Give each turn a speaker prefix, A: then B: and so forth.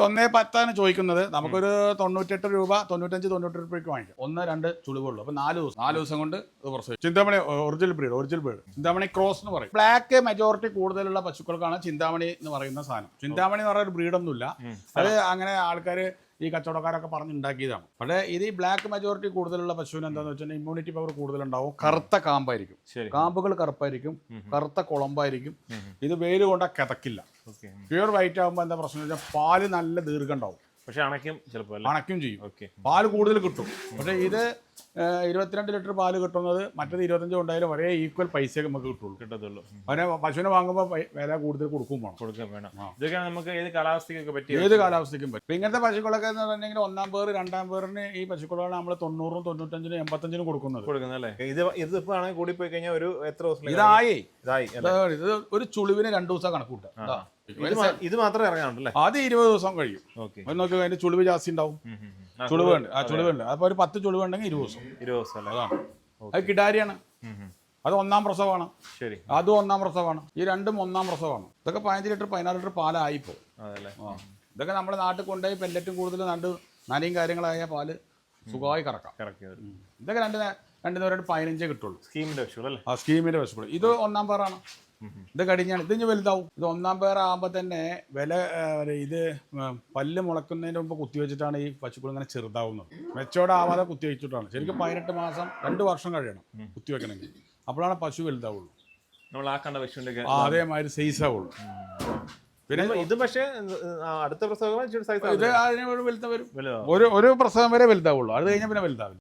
A: ഒന്നേ പത്താണ് ചോദിക്കുന്നത്. നമുക്കൊരു തൊണ്ണൂറ്റെട്ട് രൂപ തൊണ്ണൂറ്റഞ്ച് തൊണ്ണൂറ്റി രൂപയ്ക്ക് വാങ്ങിക്കാം. ഒന്ന് രണ്ട് ചുളിവുള്ളൂ. അപ്പൊ നാല് ദിവസം നാല് ദിവസം കൊണ്ട് ഇത് പ്രസവിച്ചു Chintamani original breed original breed Chintamani cross എന്ന് പറയും. ബ്ലാക്ക് മെജോറിറ്റി കൂടുതലുള്ള പശുക്കൾക്കാണ് ചിന്താമണി എന്ന് പറയുന്ന സാധനം. ചിന്താമണി എന്ന് പറയുന്ന ഒരു ബ്രീഡൊന്നുമില്ല അത് അങ്ങനെ ആൾക്കാർ ഈ കച്ചവടക്കാരൊക്കെ പറഞ്ഞുണ്ടാക്കിയതാണ് പക്ഷേ ഇത് ഈ ബ്ലാക്ക് മെജോറിറ്റി കൂടുതലുള്ള പശുവിന് എന്താണെന്ന് വെച്ചാൽ ഇമ്മ്യൂണിറ്റി പവർ കൂടുതലുണ്ടാവും. കറുത്ത കാമ്പായിരിക്കും. കാമ്പുകൾ കറുപ്പായിരിക്കും. കറുത്ത കുളമ്പായിരിക്കും. ഇത് വെയിൽ കൊണ്ട കിതക്കില്ല.
B: പ്യുവർ
A: പ്യൂർ വൈറ്റ് ആകുമ്പോൾ എന്താ പ്രശ്നം വെച്ചാൽ പാൽ നല്ല ദീർഘം ഉണ്ടാവും
B: പക്ഷെ അണയ്ക്കും ചിലപ്പോൾ
A: അണയ്ക്കും ചെയ്യും. പാൽ കൂടുതൽ കിട്ടും. പക്ഷേ ഇത് ഇരുപത്തിരണ്ട് ലിറ്റർ പാൽ കിട്ടുന്നത് മറ്റത് ഇരുപത്തഞ്ച് ഉണ്ടായാലും ഒരേ ഈക്വൽ പൈസ നമുക്ക് കിട്ടുള്ളൂ.
B: കിട്ടത്തുള്ളൂ. അവനെ
A: അതിനെ പശുവിനെ വാങ്ങുമ്പോൾ വില കൂടുതൽ കൊടുക്കും വേണം.
B: കൊടുക്കാൻ വേണം. ഇതൊക്കെ നമുക്ക് ഏത് കാലാവസ്ഥയ്ക്കൊക്കെ പറ്റും
A: ഏത് കാലാവസ്ഥയ്ക്കും പറ്റും. ഇങ്ങനത്തെ പശുക്കളൊക്കെ എന്ന് പറഞ്ഞെങ്കിൽ ഒന്നാം പേര് രണ്ടാം പേറിന് ഈ പശുക്കളാണ് നമ്മൾ തൊണ്ണൂറും തൊണ്ണൂറ്റഞ്ചിനും എൺപത്തഞ്ചിനും കൊടുക്കുന്നത്.
B: കൊടുക്കുന്നത് അല്ലേ? ഇത് ഇതിപ്പോ ആണെങ്കിൽ കൂടി പോയി കഴിഞ്ഞാൽ ഒരു എത്ര ദിവസം
A: ഇതായി.
B: ഇതായി
A: ഇത് ഒരു ചുളിവിന് രണ്ടു ദിവസം കണക്കൂട്ടുക ഇത്.
B: മാത്രമേ ഇറങ്ങാനുണ്ടല്ലേ
A: ആദ്യം ഇരുപത് ദിവസം കഴിയും.
B: ഓക്കെ.
A: അത് നോക്കി അതിന്റെ ചുളിവ് ജാസ്തി ഉണ്ടാവും. ചുളിവുണ്ട്. ആ ചുളിവുണ്ട്. അപ്പോൾ ഒരു പത്ത് ചുളിവുണ്ടെങ്കിൽ ഇരുപത് ദിവസം.
B: ഇരുപത് ദിവസം
A: അതാണ്. അത് കിടാരിയാണ്. അത് ഒന്നാം പ്രസവമാണ്.
B: ശരി.
A: അതും ഒന്നാം പ്രസവമാണ്. ഈ രണ്ടും ഒന്നാം പ്രസവമാണ്. ഇതൊക്കെ പതിനഞ്ച് ലിറ്റർ പതിനാല് ലിറ്റർ പാലായിപ്പോ ഇതൊക്കെ നമ്മുടെ നാട്ടിൽ കൊണ്ടുപോയി പെല്ലറ്റും കൂടുതൽ നണ്ട് നനയും കാര്യങ്ങളായ പാൽ സുഖമായി കറക്കാം. ഇതൊക്കെ രണ്ട് നേ- രണ്ട് നേരം പതിനഞ്ചേ കിട്ടുള്ളൂ.
B: സ്കീമിന്റെ വിഷയം അല്ലേ?
A: ആ സ്കീമിന്റെ പശുക്കൾ ഇത് ഒന്നാം പേറാണ്. ഇത് കടിഞ്ഞാണ് ഇത് ഇനി വലുതാവും. ഇത് ഒന്നാം പേർ ആകുമ്പോൾ തന്നെ വില ഇത് പല്ല് മുളക്കുന്നതിന് മുമ്പ് കുത്തിവെച്ചിട്ടാണ് ഈ പശുക്കൾ ഇങ്ങനെ ചെറുതാവുന്നത്. മെച്ചോടാവാതെ കുത്തിവെച്ചിട്ടാണ് ശരിക്കും പതിനെട്ട് മാസം രണ്ട് വർഷം കഴിയണം കുത്തിവെക്കണമെങ്കിൽ അപ്പോഴാണ് പശു വലുതാവുള്ളൂ.
B: നമ്മൾ ആ കണ്ട
A: അതേമാതിരി സൈസ് ആവുള്ളൂ. പിന്നെ
B: ഇത് പക്ഷേ അടുത്ത പ്രസവം
A: ഇത് അതിന് വരും ഒരു ഒരു പ്രസവം വരെ വലുതാവുള്ളൂ. അത് കഴിഞ്ഞാൽ പിന്നെ വലുതാവില്ല.